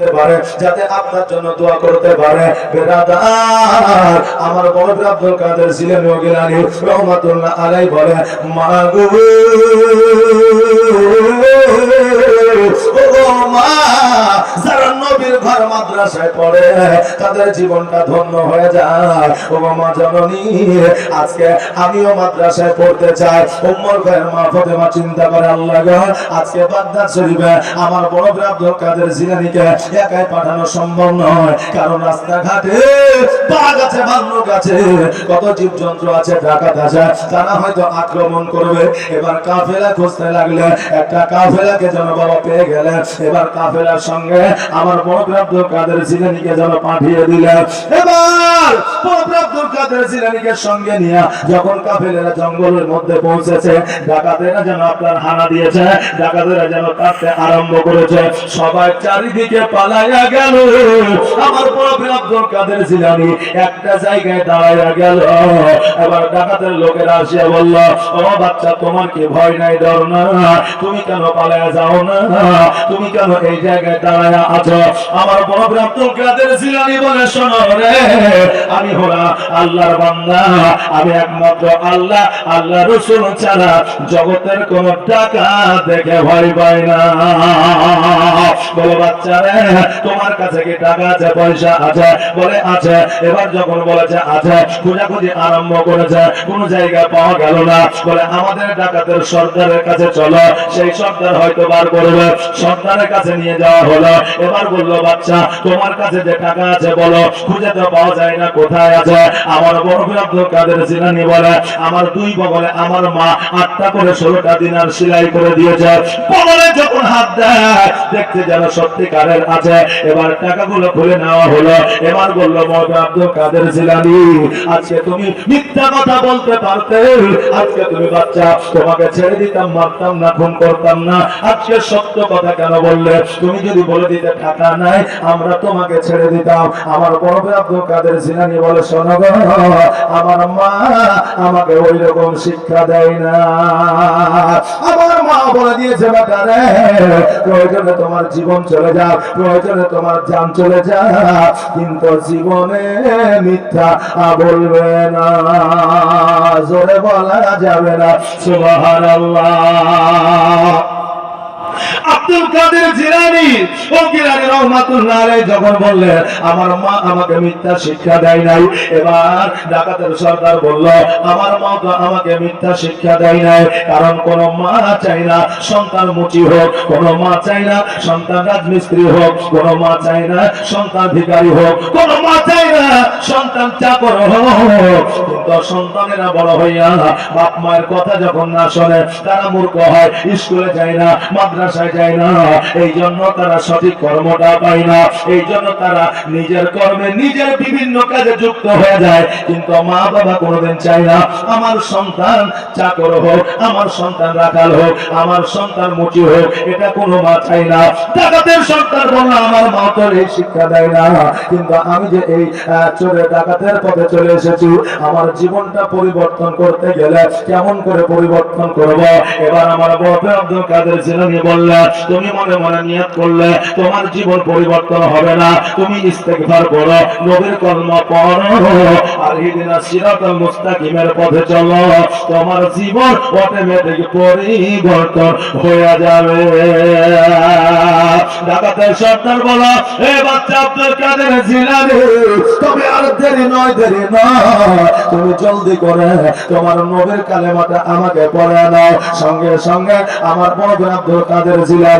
করতে পারে, যাতে আপনার জন্য দোয়া করতে পারে। বেরাদার আমার বড় আব্দুল কাদের ছিলেন ওগিলানি রহমাতুল্লাহ আলাই বলে, মা যারা নবীর ঘর মাদ্রাসায় পড়ে, তাদের জীবনটা ধন্য হয়ে যায়। মা জননী, আজকে আমিও মাদ্রাসায় পড়তে চাই। উম্মর ভাইয়ের মা ফতেমা চিন্তা করে, আল্লাহ গো, আজকে বাগদাদ শরীফে আমার বড় আব্দুল কাদের জিলানিকে একাই পাঠানো সম্ভব নয়। কারণ রাস্তাঘাটে বাঘ আছে ভাল্লুক আছে, কত জীবজন্তু আছে ডাকাত আছে তারা হয়তো আক্রমণ করবে। এবার কাফেলা খুঁজতে লাগলে, একটা কাফেলাকে যেন বাবা পেয়ে গেলে এবার কাফেলার সঙ্গে আমার বড় ভাই কাদের জিলানিকে যেন পাঠিয়ে দিলেন। এবার বড় কাদের জিলানিকে সঙ্গে নিয়ে যখন কাফেলেরা জঙ্গলের মধ্যে পৌঁছেছে, ডাকাতেরা যেন আপনার হানা দিয়েছে, ডাকাতেরা যেন কাটতে আরম্ভ করেছে। সবাই চারিদিকে পালাইয়া গেল। আমার ভাই আব্দুল কাদের জিলানি একটা জায়গায় দাঁড়াইয়া গেল। এবার ডাকাতের লোকেরা আসিয়া বলল, ও বাচ্চা, তোমার কি ভয় নাই, ডর না? তুমি কেন পালাইয়া যাও না? তুমি কেন এই জায়গায় দাঁড়াইয়া আছো? আমার আব্দুল কাদের জিলানি বলে, শোনো রে, আমি আল্লাহর বান্দা। আমি একমাত্র আল্লাহ আল্লাহ রসুল ছাড়া জগতের কোন টাকা দেখে ভয় পাই না। বলো, বাচ্চারে তোমার কাছে কি টাকা আছে, পয়সা আছে? বলে, আছে। এবার যখন বলেছে, আছে, খোঁজাখুঁজি আরম্ভ করেছে পাওয়া গেল না। বলে, আমাদের ডাকাতের কাছে চলো। সেই হয়তো বার করবে। কাছে নিয়ে যাওয়া হলো। এবার বলল, বাচ্চা, তোমার কাছে যে টাকা আছে, বলো। খুঁজে তো পাওয়া যায় না, কোথায় আছে? আমার বড় কাদের জিলানি বলে, আমার দুই বগলে আমার মা আটটা করে ষোলোটা দিনার সেলাই করে দিয়েছে। বগলে যখন হাত দেয়, দেখতে যেন সত্যিকারের আছে। এবার টাকাগুলো খুলে নেওয়া হলো। এবার বলল মৌলানা আব্দুল কাদের জিলানি আজকে তুমি মিথ্যা কথা বলতে পারতে। আজকে তুমি বাচ্চা তোমাকে ছেড়ে দিতাম মারতাম না খুন করতাম না। আজকে সত্য কথা কেন বললে? তুমি যদি বলে দিতে টাকা নাই আমরা তোমাকে ছেড়ে দিতাম। আমার বড় আব্দুল কাদের জিলানি বলে শোনো গো, আমার মা আমাকে ওই রকম শিক্ষা দেয় না। আমার মা বলে দিয়েছে বেটারে প্রয়োজনে তোমার জীবন চলে যাও প্রয়োজনে তোমার জান চলে যা কিন্তু জীবনে মিথ্যা বলবে না জোরে বলা যাবে না, সুবহানাল্লাহ। আব্দুল কাদের জিলানি ও জিলানি রহমাতুল্লাহ আলাইহি যখন বললেন, আমার মা আমাকে মিথ্যা শিক্ষা দেয় নাই। এবার ডাকাতের সর্দার বলল, আমার মা তো আমাকে মিথ্যা শিক্ষা দেয় নাই, কারণ কোন মা চাই না সন্তান মুচি হোক, কোন মা চাই না সন্তান রাজমিস্ত্রি হোক, কোন মা চাই না সন্তান ভিখারি হোক, কোন মা চাই না সন্তান চাকর হোক। কিন্তু সন্তানেরা বড় হইয়া বাপ মায়ের কথা যখন না শোনে, তারা মূর্খ হয়, স্কুলে যায় না, মাদ্রাসায় যায় না এই জন্য তারা সঠিক কর্মটা পায় না এই জন্য তারা নিজের কর্মে নিজের বিভিন্ন কাজে যুক্ত হয়ে যায়। কিন্তু মা বাবা কোনোদিন চায় না, আমার সন্তান চাকর হোক, আমার সন্তান রাখাল হোক, আমার সন্তান মুচি হোক, এটা কোনো মা না। ডাকাতের সন্তান আমার মা তো এই শিক্ষা দেয় না। কিন্তু আমি যে এই ডাকাতের পথে চলে এসেছি, আমার জীবনটা পরিবর্তন করতে গেলে কেমন করে পরিবর্তন করব? এবার আমার কাদের জিলানি বললে তুমি মনে মনে নিয়ত করলে তোমার জীবন পরিবর্তন হবে না। তুমি ইস্তেগফার করো, নবীর কলমা পড়ো আর হিদিনা সিরাতাল মুস্তাকিমের পথে চলো। তোমার জীবন অটোমেটিক পরিবর্তন হয়ে যাবে। ডাকাতের সর্দার বলো, এ বাচ্চা আব্দুল কাদের জিলানি, তবে আর দেরি নয় দেরি নয়। তুমি জলদি করে তোমার নবীর কালেমাটা আমাকে পড়ে নাও। সঙ্গে সঙ্গে আমার বড় আব্দুল কাদের জিলানি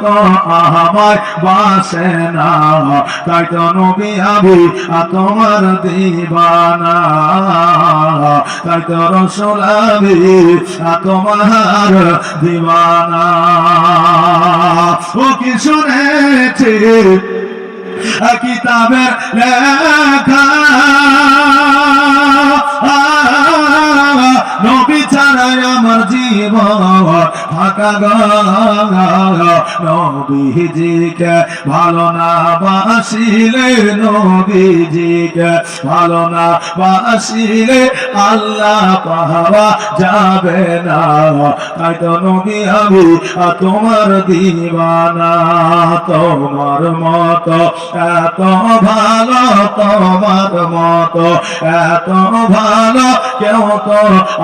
তো আমায় বাসে না তাই তো নবী তোমার দিবানা। তাই তো রসুল তোমার দিবানা। ও কি শুনেছি? কিতাবের লেখা। ছাড়াই আমার জীবন ফাঁকা ভালো না বাসিলে, নবীজিকে ভালো না বাসিলে আল্লাহ যাবে না। তাই তো নবী আমি তোমার দিবানা, তোমার মত, এত ভালো তোমার মত, এত ভালো কেউ তো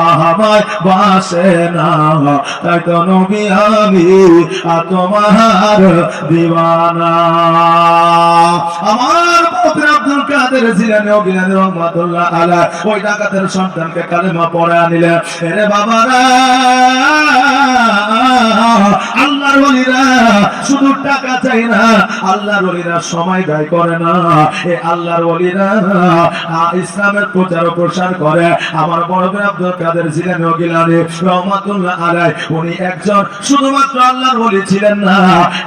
আমায় বাসে না। তাই তো নবী আমি তোমার দিওয়ানা। আমার পুত্র আব্দুল কাদের জিলানি আলা ওই ডাকাতের সন্তানকে কালেমা পড়ে আনিলে এরে বাবারা, আল্লাহর ওলিরা শুধু টাকা চাই না, আল্লাহর ওলিরা সময় করে না। এ আল্লাহর ওলিরা ইসলামের প্রচার প্রসার করে। আমার বড় আব্দুল কাদের জিলানি ও গিলানি রহমাতুল্লাহ আলাই উনি একজন শুধুমাত্র আল্লাহর ওলি ছিলেন না,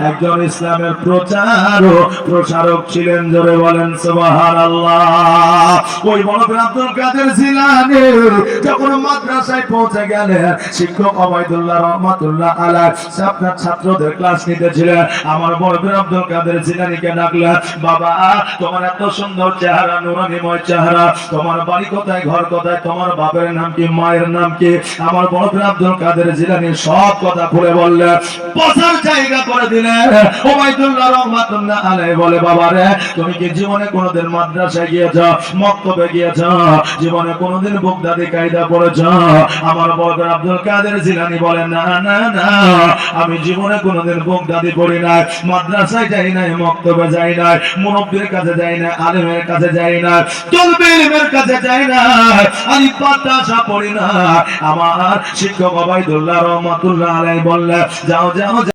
একজন ইসলামের প্রচার ও প্রসারক ছিলেন, জোরে বলেন ওই বড় ভাই আব্দুল কাদের জিলানি যখন মাদ্রাসায় পৌঁছে গেলেন, শিক্ষক অবাইদুল্লাহ রহমাতুল্লাহ আলাই আপনার ছাত্রদের ক্লাস আমার আব্দুল কাদের ডাকলেন বাবা, তোমার এত সুন্দর চেহারা, নুরানিময় চেহারা, তোমার বাড়ি কোথায়, ঘর কোথায়, তোমার বাপের নাম কি, মায়ের নাম কি? আমার আব্দুল কাদের জিলানি সব কথা খুলে বসার জায়গা করে ওবাইদুল্লাহ বলে, বাবা রে, তুমি কি জীবনে কোনোদিন মাদ্রাসায় গিয়েছ, মক্তবে গিয়েছ? জীবনে কোনোদিন বুকদাদি কায়দা পড়েছ? আমার বড় আব্দুল কাদের জিলানি বলে, না না না, আমি জীবনে কোনোদিন বুকদাদি পড়ি না, মাদ্রাসায় যাই নাই মক্তবে যাই নাই মুরব্বীর কাছে যাই না, আলেমের কাছে যাই না তলবে ইলমের কাছে যাই না, আমি পাতাসা পড়ি না। আমার শিক্ষক অবাইদুল্লাহ রহমাতুল্লাহ আলাই বললেন, যাও যাও যাও।